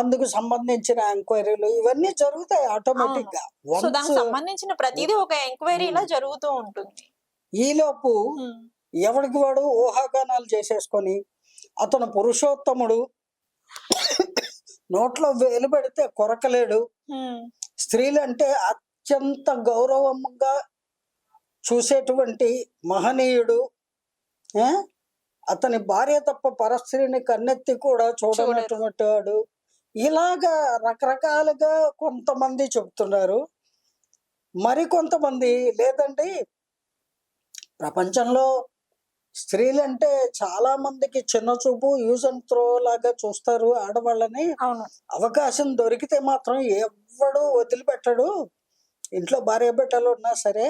అందుకు సంబంధించిన ఎంక్వైరీలు ఇవన్నీ జరుగుతాయి ఆటోమేటిక్గా సంబంధించిన ప్రతిదీ ఒక ఎంక్వైరీలా జరుగుతూ ఉంటుంది. ఈలోపు ఎవడికి వాడు ఊహాగానాలు చేసేసుకొని అతను పురుషోత్తముడు నోట్లో వేలు పెడితే కొరకలేడు. స్త్రీలంటే అత్యంత గౌరవంగా చూసేటువంటి మహనీయుడు? అతని భార్య తప్ప పరస్త్రీని కన్నెత్తి కూడా చూడనటువంటి వాడు. ఇలాగా రకరకాలుగా కొంతమంది చెప్తున్నారు మరి కొంతమంది లేదండి. ప్రపంచంలో స్త్రీలంటే చాలా మందికి చిన్న చూపు యూజ్ అండ్ త్రో లాగా చూస్తారు ఆడవాళ్ళని. అవకాశం దొరికితే మాత్రం ఎవడు వదిలిపెట్టడు. ఇంట్లో భార్య బిడ్డలు ఉన్నా సరే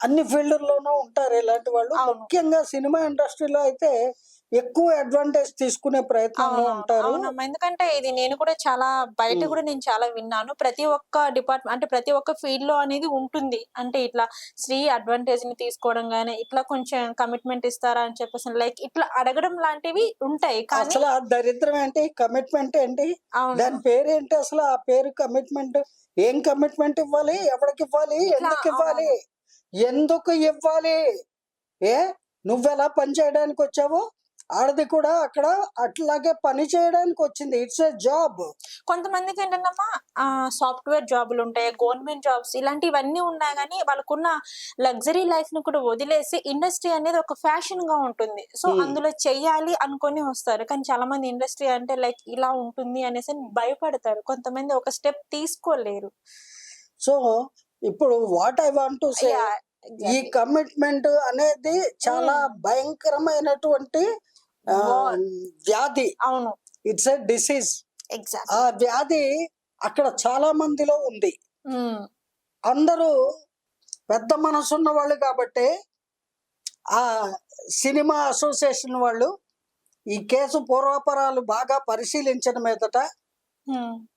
అన్ని ఫీల్డ్లోనూ ఉంటారు ఇలాంటి వాళ్ళు. ముఖ్యంగా సినిమా ఇండస్ట్రీలో అయితే ఎక్కువ అడ్వాంటేజ్ తీసుకునే ప్రయత్నంలో ఉంటారు. అవునమ్మా ఎందుకంటే ఇది నేను కూడా చాలా బయట. కూడా నేను చాలా విన్నాను. ప్రతి ఒక్క డిపార్ట్మెంట్ అంటే ప్రతి ఒక్క ఫీల్డ్లో అనేది ఉంటుంది. అంటే ఇట్లా స్త్రీ అడ్వాంటేజ్ని తీసుకోవడం గానీ ఇట్లా కొంచెం కమిట్మెంట్ ఇస్తారా అని చెప్పేసి లైక్ ఇట్లా అడగడం లాంటివి ఉంటాయి. అసలు ఆ దరిద్రం ఏంటి? కమిట్మెంట్ ఏంటి? దాని పేరు ఏంటి అసలు? ఆ పేరు కమిట్మెంట్ ఏం కమిట్మెంట్ ఇవ్వాలి? ఎవరికి ఇవ్వాలి? ఎందుకు ఇవ్వాలి? ఎందుకు ఇవ్వాలి? ఏ? నువ్వెలా పని చేయడానికి వచ్చావు? ఆడది కూడా అక్కడ అట్లాగే పని చేయడానికి వచ్చింది ఇట్స్ ఎ జాబ్ కొంతమందికి ఏంటంటమ్మా సాఫ్ట్వేర్ జాబులు ఉంటాయి గవర్నమెంట్ జాబ్స్ ఇలాంటివన్నీ ఉన్నా గానీ వాళ్ళకున్న లగ్జరీ లైఫ్ని కూడా వదిలేసి ఇండస్ట్రీ అనేది ఒక ఫ్యాషన్గా ఉంటుంది సో Hmm. అందులో చెయ్యాలి అనుకొని వస్తారు కానీ చాలా మంది ఇండస్ట్రీ అంటే లైక్ ఇలా ఉంటుంది అనేసి భయపడతారు కొంతమంది ఒక స్టెప్ తీసుకోలేరు సో ఇప్పుడు what I want to say ఈ. కమిట్మెంట్ అనేది చాలా Hmm. భయంకరమైనటువంటి. వ్యాధి. అవును. ఇట్స్ ఎ డిసీజ్ ఎగ్జాక్ట్ ఆ వ్యాధి అక్కడ చాలా మందిలో ఉంది. అందరూ పెద్ద మనసున్న వాళ్ళు కాబట్టి ఆ సినిమా అసోసియేషన్ వాళ్ళు ఈ కేసు పూర్వాపరాలు బాగా పరిశీలించిన మీదట.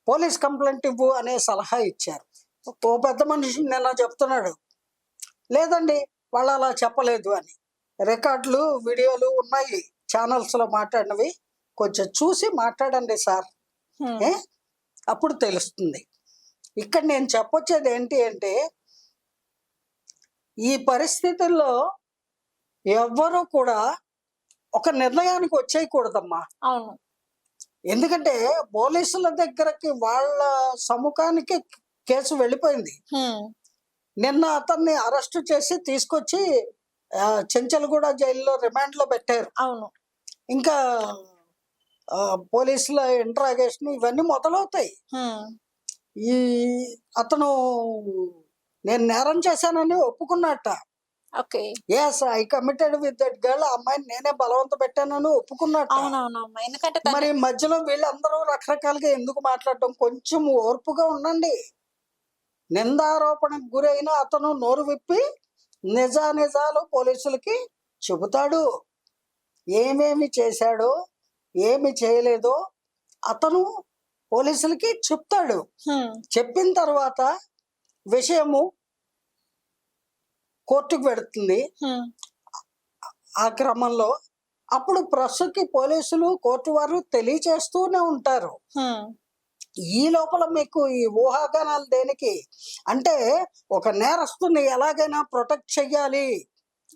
పోలీస్ కంప్లైంట్ ఇవ్వు అనే సలహా ఇచ్చారు. ఓ పెద్ద మనిషి నిన్న చెప్తున్నాడు? లేదండి వాళ్ళు అలా చెప్పలేదు అని. రికార్డులు వీడియోలు ఉన్నాయి. ఛానల్స్లో మాట్లాడినవి కొంచెం చూసి మాట్లాడండి సార్. అప్పుడు తెలుస్తుంది. ఇక్కడ నేను చెప్పొచ్చేది ఏంటి అంటే ఈ పరిస్థితుల్లో ఎవ్వరూ కూడా ఒక నిర్ణయానికి వచ్చేయకూడదమ్మా. అవును. ఎందుకంటే పోలీసుల దగ్గరకి వాళ్ళ సముఖానికి కేసు వెళ్ళిపోయింది. నిన్న అతన్ని అరెస్ట్ చేసి తీసుకొచ్చి చెంచల్గూడ జైల్లో రిమాండ్లో పెట్టారు. అవును. ఇంకా పోలీసుల ఇంట్రాగేషన్ ఇవన్నీ మొదలవుతాయి. ఈ అతను నేను నేరం చేశానని ఒప్పుకున్నట్ట. Okay. Yes I committed with that girl అమ్మాయిని నేనే బలవంత పెట్టానని ఒప్పుకున్నట్ట. అవునవునమ్మా ఎందుకంటే మరి మధ్యలో వీళ్ళందరూ రకరకాలుగా ఎందుకు మాట్లాడటం కొంచెం ఓర్పుగా ఉండండి. నిందారోపణకు గురైన అతను నోరు విప్పి నిజానిజాలు పోలీసులకి చెబుతాడు. ఏమేమి చేశాడో ఏమి చేయలేదో అతను పోలీసులకి చెప్తాడు. చెప్పిన తర్వాత విషయము కోర్టుకు పెడుతుంది. ఆ క్రమంలో అప్పుడు ప్రస్తుతకి పోలీసులు కోర్టు వారు తెలియచేస్తూనే ఉంటారు. ఈ లోపల మీకు ఈ ఊహాగానాలు దేనికి అంటే ఒక నేరస్తుని ఎలాగైనా ప్రొటెక్ట్ చెయ్యాలి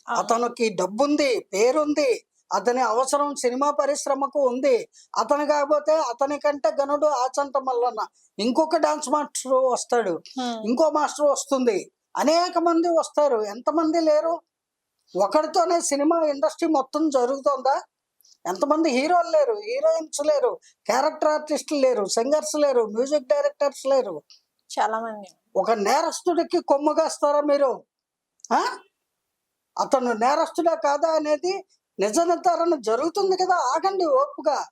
అతనికి డబ్బుంది పేరుంది అతని అవసరం సినిమా పరిశ్రమకు ఉంది. అతను కాకపోతే అతని కంటే గనుడు ఆచంట మల్లన్న. ఇంకొక డాన్స్ మాస్టర్ వస్తాడు. ఇంకో మాస్టర్ వస్తుంది. అనేక మంది వస్తారు. ఎంతమంది లేరు? ఒకరితోనే సినిమా ఇండస్ట్రీ మొత్తం జరుగుతుందా? ఎంతమంది హీరోలు లేరు? హీరోయిన్స్ లేరు. క్యారెక్టర్ ఆర్టిస్టులు లేరు. సింగర్స్ లేరు. మ్యూజిక్ డైరెక్టర్స్ లేరు. చాలా మంది. ఒక నేరస్తుడికి కొమ్ముగాస్తారా మీరు? ఆ? అతను నేరస్తుడా కాదా అనేది నిజ నిర్ధారణ జరుగుతుంది కదా ఆగండి ఓపుగా.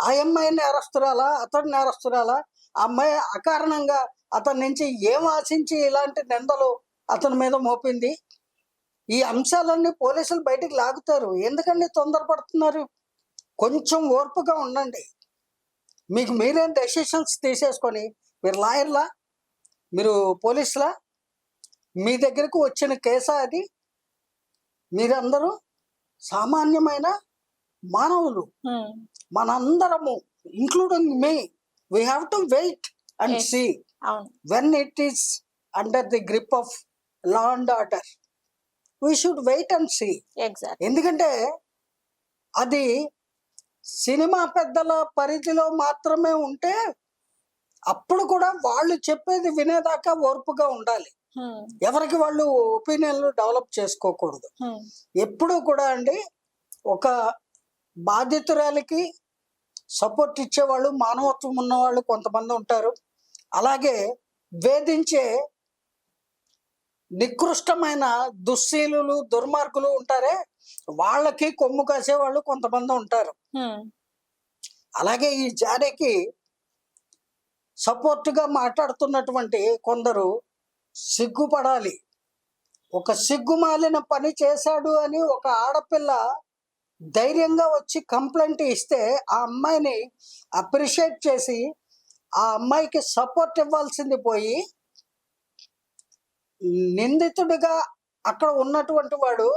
ఆ అమ్మాయి నేరస్తురాలా అతడు నేరస్తురాలా? ఆ అమ్మాయి అకారణంగా అతని నుంచి ఏం ఆశించి ఇలాంటి నిందలు అతని మీద మోపింది? ఈ అంశాలన్నీ పోలీసులు బయటికి లాగుతారు. ఎందుకండి తొందరపడుతున్నారు? కొంచెం ఓర్పుగా ఉండండి. మీకు మీరే డెసిషన్స్ తీసేసుకొని మీరు లాయర్లా? మీరు పోలీసులా? మీ దగ్గరకు వచ్చిన కేసా అది? మీరందరూ? సామాన్యమైన మానవులు. మనందరము including me we have to wait and. See when it is under the grip of law and order we should wait and see ఎందుకంటే అది సినిమా పెద్దల పరిధిలో మాత్రమే ఉంటే అప్పుడు కూడా వాళ్ళు చెప్పేది వినేదాకా ఓర్పుగా ఉండాలి. ఎవరికి వాళ్ళు ఒపీనియన్లు డెవలప్ చేసుకోకూడదు. ఎప్పుడూ కూడా అండి ఒక బాధితురాలికి సపోర్ట్ ఇచ్చేవాళ్ళు మానవత్వం ఉన్నవాళ్ళు కొంతమంది ఉంటారు. అలాగే వేధించే నికృష్టమైన దుశ్శీలులు దుర్మార్గులు ఉంటారే వాళ్ళకి కొమ్ము కాసేవాళ్ళు కొంతమంది ఉంటారు. అలాగే ఈ జానకి సపోర్ట్గా మాట్లాడుతున్నటువంటి కొందరు సిగ్గుపడాలి. ఒక సిగ్గుమాలిన పని చేశాడు అని ఒక ఆడపిల్ల ధైర్యంగా వచ్చి కంప్లైంట్ ఇస్తే ఆ అమ్మాయిని అప్రిషియేట్ చేసి ఆ అమ్మాయికి సపోర్ట్ ఇవ్వాల్సింది పోయి నిందితుడిగా అక్కడ ఉన్నటువంటి వాడు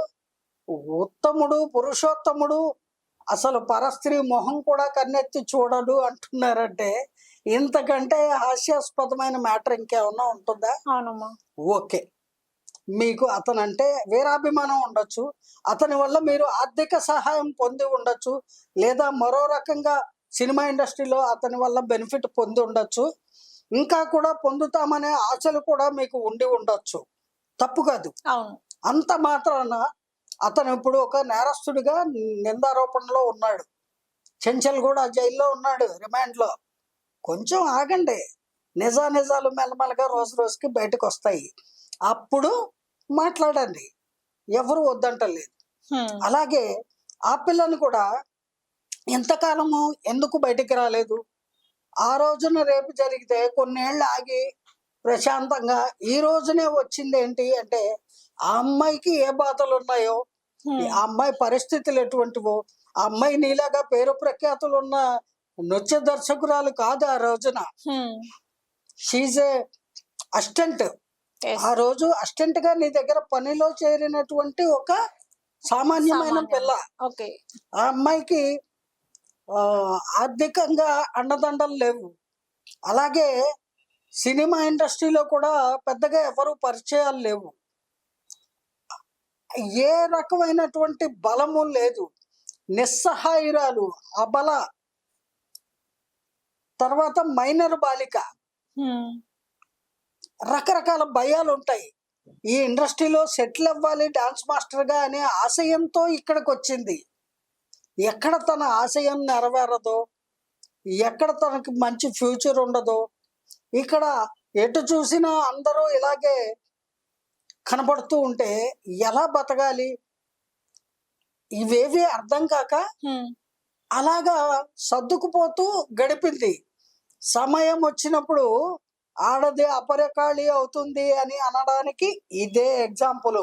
ఉత్తముడు పురుషోత్తముడు అసలు పరస్త్రీ మొహం కూడా కన్నెత్తి చూడడు అంటున్నారంటే ఇంతకంటే హాస్యాస్పదమైన మ్యాటర్ ఇంకేమన్నా ఉంటుందా? అవునమ్మా. ఓకే. మీకు అతనంటే వీరాభిమానం ఉండొచ్చు. అతని వల్ల మీరు ఆర్థిక సహాయం పొంది ఉండొచ్చు. లేదా మరో రకంగా సినిమా ఇండస్ట్రీలో అతని వల్ల బెనిఫిట్ పొంది ఉండొచ్చు. ఇంకా కూడా పొందుతామనే ఆశలు కూడా మీకు ఉండి ఉండొచ్చు. తప్పు కాదు. అంత మాత్రాన అతను ఇప్పుడు ఒక నేరస్తుడిగా నిందారోపణలో ఉన్నాడు. చెంచల్ కూడా జైల్లో ఉన్నాడు రిమాండ్లో. కొంచెం ఆగండి. నిజా నిజాలు మెల్లమెల్లగా రోజు రోజుకి బయటకు వస్తాయి. అప్పుడు మాట్లాడండి. ఎవరు వద్దంటలేదు. అలాగే ఆ పిల్లని కూడా ఎంతకాలము ఎందుకు బయటికి రాలేదు? ఆ రోజున రేపు జరిగితే కొన్నేళ్ళు ఆగి ప్రశాంతంగా ఈ రోజునే వచ్చింది ఏంటి అంటే ఆ అమ్మాయికి ఏ బాధలు ఉన్నాయో. ఆ అమ్మాయి పరిస్థితులు ఎటువంటివో ఆ అమ్మాయి నీలాగా పేరు ప్రఖ్యాతులు ఉన్న నృత్య దర్శకురాలు కాదు ఆ రోజున. She's assistant Yes. ఆ రోజు అసిస్టెంట్గా నీ దగ్గర పనిలో చేరినటువంటి ఒక సామాన్యమైన సామాన్యం. పిల్ల. ఓకే. ఆ అమ్మాయికి ఆర్థికంగా అండదండలు లేవు. అలాగే సినిమా ఇండస్ట్రీలో కూడా పెద్దగా ఎవరు పరిచయాలు లేవు. ఏ రకమైనటువంటి బలము లేదు. నిస్సహాయురాలు అబల తర్వాత మైనర్ బాలిక. రకరకాల భయాలు ఉంటాయి ఈ ఇండస్ట్రీలో సెటిల్ అవ్వాలి డాన్స్ మాస్టర్గా అనే ఆశయంతో ఇక్కడికి వచ్చింది ఎక్కడ తన ఆశయం నెరవేరదో ఎక్కడ తనకి మంచి ఫ్యూచర్ ఉండదో ఇక్కడ ఎటు చూసినా అందరూ ఇలాగే కనబడుతూ ఉంటే ఎలా బతకాలి ఇవేవి అర్థం కాక. అలాగా సర్దుకుపోతూ గడిపింది. సమయం వచ్చినప్పుడు ఆడది అపరకాళి అవుతుంది అని అనడానికి ఇదే ఎగ్జాంపుల్.